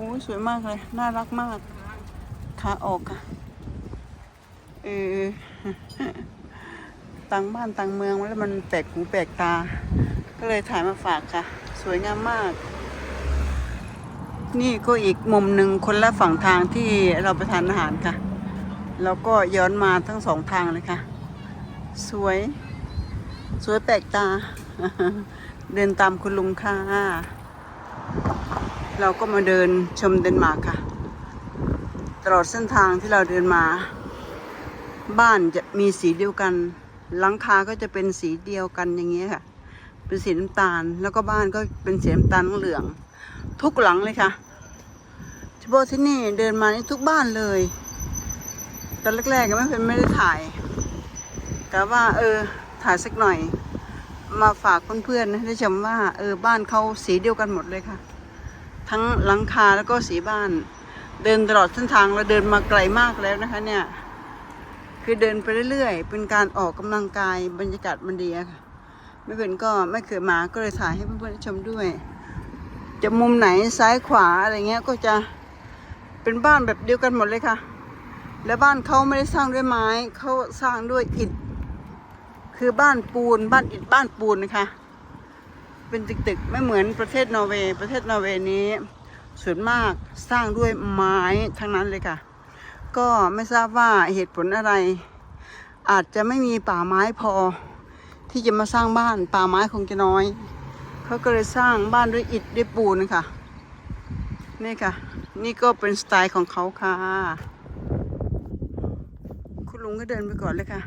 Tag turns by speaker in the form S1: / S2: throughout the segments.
S1: โอ้ยสวยมากเลย น่ารักมาก ขาออกค่ะเออต่างบ้านต่างเมืองแล้วมันแปลกหูแปลกตา ก็เลยถ่ายมาฝากค่ะ สวยงามมาก นี่ก็อีกมุมหนึ่งคนละฝั่งทางที่เราไปทานอาหารค่ะ แล้วก็ย้อนมาทั้งสองทางเลยค่ะ สวย สวยแปลกตา เดินตามคุณลุงค่ะ เราก็มาเดินชมเดนมาร์กค่ะ ตลอดเส้นทางที่เราเดินมา บ้านจะมีสีเดียวกัน หลังคาก็จะเป็นสีเดียวกันอย่างเงี้ยค่ะ เป็นสีน้ำตาล แล้วก็บ้านก็เป็นสีน้ำตาลเหลือง ทุกหลังเลยค่ะเฉพาะที่นี่เดินมานี่ทุกบ้านเลยตอนแรกๆก็ไม่เป็นไม่ได้ถ่ายกะว่า เออ ถ่ายสักหน่อย มาฝากเพื่อนๆนะได้ชมว่า เออ บ้านเขาสีเดียวกันหมดเลยค่ะ ทั้งหลังคาแล้วก็สีบ้าน เดินตลอดเส้นทางเราเดินมาไกลมากแล้วนะคะ เนี่ย คือเดินไปเรื่อยๆ เป็นการออกกำลังกายบรรยากาศมันดีค่ะไม่เป็นก็ไม่เคยมาก็เลยถ่ายให้เพื่อนๆชมด้วย จะมุมไหนซ้ายขวาอะไรเงี้ยก็จะเป็นบ้านแบบเดียวกันหมดเลยค่ะ และบ้านเขาไม่ได้สร้างด้วยไม้เขาสร้างด้วยอิฐคือบ้านปูนบ้านอิฐบ้านปูนนะคะ เป็นตึกๆ ไม่เหมือนประเทศนอร์เวย์ ประเทศนอร์เวย์นี้ ส่วนมากสร้างด้วยไม้ทั้งนั้นเลยค่ะ ก็ไม่ทราบว่าเหตุผลอะไร อาจจะไม่มีป่าไม้พอ ที่จะมาสร้างบ้านป่าไม้คงจะน้อย เขาก็เลยสร้างบ้านด้วยอิฐด้วยปูนนะคะนี่ค่ะ นี่ก็เป็นสไตล์ของเขาค่ะ คุณลุงก็เดินไปก่อนเลยค่ะ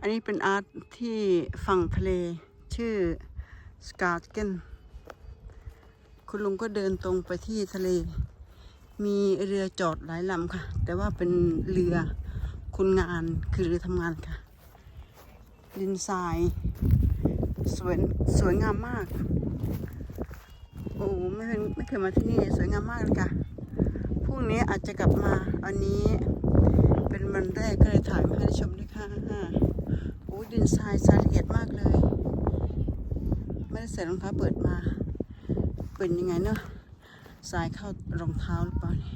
S1: อันนี้เป็นอาร์ตที่ฝั่งทะเลชื่อ สกาเกนคุณลุงก็เดินตรงไปที่ทะเล มีเรือจอดหลายลำค่ะ แต่ว่าเป็นเรือคนงานคือเรือทำงานค่ะ ดินทรายสวยสวยงามมาก โอ้ไม่เป็นไม่เคยมาที่นี่สวยงามมากเลยค่ะพรุ่งนี้อาจจะกลับมาอันนี้เป็นวันแรกก็เลยถ่ายมาให้ชมด้วยค่ะโอ้ดินทรายทรายละเอียดมาก ใส่รองเท้าเปิดมา เป็นยังไงเนาะทรายเข้ารองเท้าหรือเปล่าเนี่ย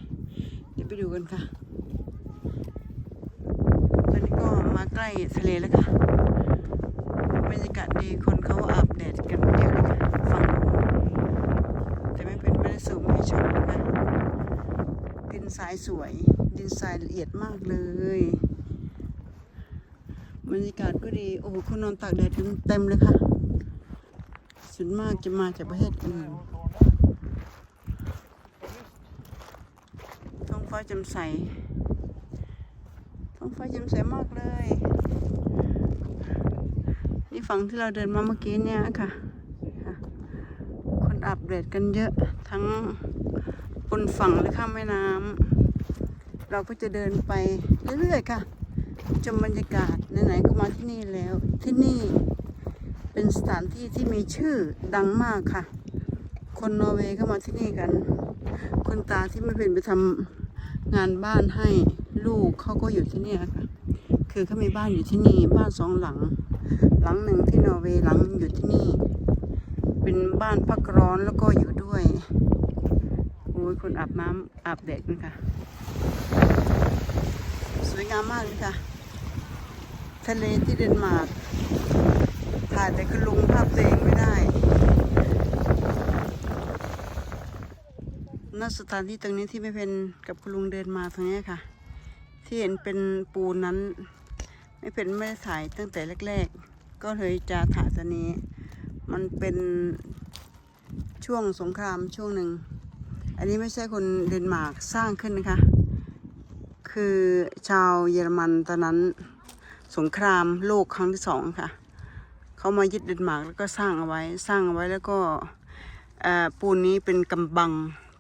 S1: เดี๋ยวไปดูกันค่ะ ตอนนี้ก็มาใกล้ทะเลแล้วค่ะ บรรยากาศดีคนเขาอาบแดดกันเยอะเลยค่ะฝั่งนู้แต่ไม่เป็นไม่ได้สูงไม่ชมนะคะดินทรายสวย ดินทรายละเอียดมากเลยบรรยากาศก็ดี โอ้โหคนนอนตากแดดกันเต็มเลยค่ะ ส่วนมากจะมาจากประเทศอื่นท้องฟ้าจ่มใสท้องฟ้าจ่มใสมากเลย นี่ฝั่งที่เราเดินมาเมื่อกี้เนี่ยค่ะ คนอาบแดดกันเยอะทั้งบนฝั่งและข้ามแม่น้ำเราก็จะเดินไปเรื่อยๆค่ะชมบรรยากาศไหนๆก็มาที่นี่แล้วที่นี่ เป็นสถานที่ที่มีชื่อดังมากค่ะ คนนอร์เวย์ก็มาที่นี่กัน คุณตาที่ไม่เป็นไปทำงานบ้านให้ลูกเขาก็อยู่ที่นี่ค่ะ คือเขามีบ้านอยู่ที่นี่ บ้านสองหลัง หลังหนึ่งที่นอร์เวย์หลังอยู่ที่นี่ เป็นบ้านพักร้อนแล้วก็อยู่ด้วยโอ้ยคนอาบน้ำอาบแดดนะคะสวยงามมากเลยค่ะ ทะเลที่เดนมาร์ก ถ่ายแต่คุณลุงภาพตัวเองไม่ได้ณสถานที่ตรงนี้ที่ไม่เป็นกับคุณลุงเดินมาตรงนี้ค่ะ ที่เห็นเป็นปูนนั้น ไม่เป็นไม่ได้ถ่ายตั้งแต่แรก ๆ ก็เลยจะถ่ายตอนนี้ มันเป็นช่วงสงครามช่วงหนึ่ง อันนี้ไม่ใช่คนเดนมาร์กสร้างขึ้นนะคะ คือชาวเยอรมันตอนนั้น สงครามโลกครั้งที่สองค่ะ เขามายึดเดนมาร์กแล้วก็สร้างเอาไว้สร้างเอาไว้แล้วก็ปูนนี้เป็นกำบัง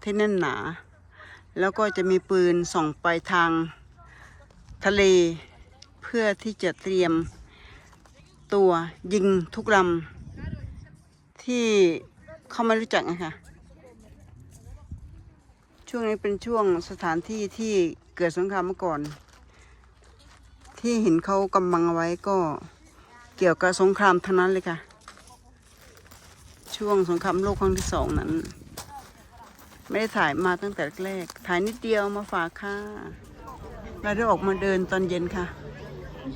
S1: ที่แน่นหนา แล้วก็จะมีปืนส่องไปทางทะเล เพื่อที่จะเตรียมตัวยิงทุกลำที่เขาไม่รู้จักนะคะช่วงนี้เป็นช่วงสถานที่ที่เกิดสงครามเมื่อก่อน ที่เห็นเขากำบังเอาไว้ก็ เกี่ยวกับสงครามทั้งนั้นเลยค่ะ ช่วงสงครามโลกครั้งที่สองนั้น ไม่ได้ถ่ายมาตั้งแต่แรก ถ่ายนิดเดียวมาฝากค่ะเราได้ออกมาเดินตอนเย็นค่ะ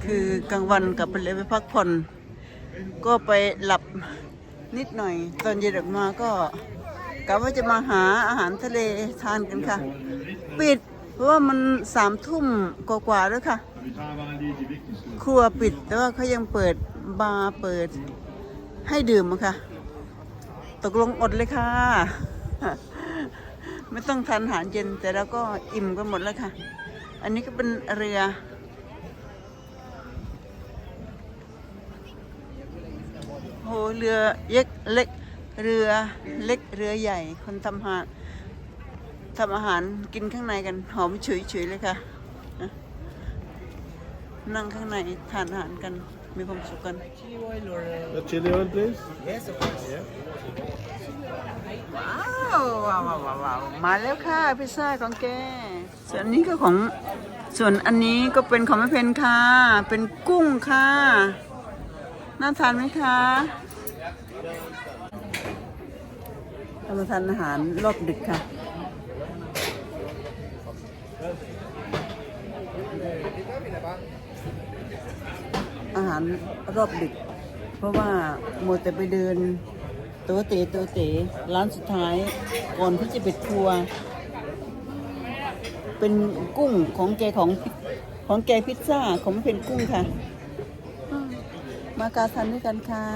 S1: คือกลางวันกับไปเลยไปพักผ่อน ก็ไปหลับนิดหน่อย ตอนเย็นออกมาก็กะว่าจะมาหาอาหารทะเลทานกันค่ะ ปิดเพราะว่ามันสามทุ่มกว่าๆแล้วค่ะ ครัวปิดแต่ว่าเขายังเปิด บาร์เปิด ให้ดื่มค่ะ ตกลงอดเลยค่ะ ไม่ต้องทานอาหารเย็นแต่เราก็อิ่มกันหมดแล้วค่ะ อันนี้ก็เป็นเรือ โหเรือเล็กเล็ก เรือเล็กเรือใหญ่ คนทำอาหารทำอาหารกินข้างในกัน หอมฉุยๆเลยค่ะ นั่งข้างในทานอาหารกัน มีความสุขกัน
S2: The chili oil, please.
S1: ว้าวว้าวว้าวว้าวว้าวมาแล้วค่ะพิซซ่าของแกส่วนนี้ก็ของส่วนอันนี้ก็เป็นของแม่เพนค่ะ เป็นกุ้งค่ะน่าทานไหมคะเรามาทานอาหารรอบดึกค่ะ อาหารรอบดึก เพราะว่าโมแต่ไปเดินตัวเต๋ตัวเต๋ร้านสุดท้ายก่อนที่จะปิดครัว เป็นกุ้งของแกของของแกพิซซ่าของไม่เป็นกุ้งค่ะมมากาทันด้วยกันค่ะ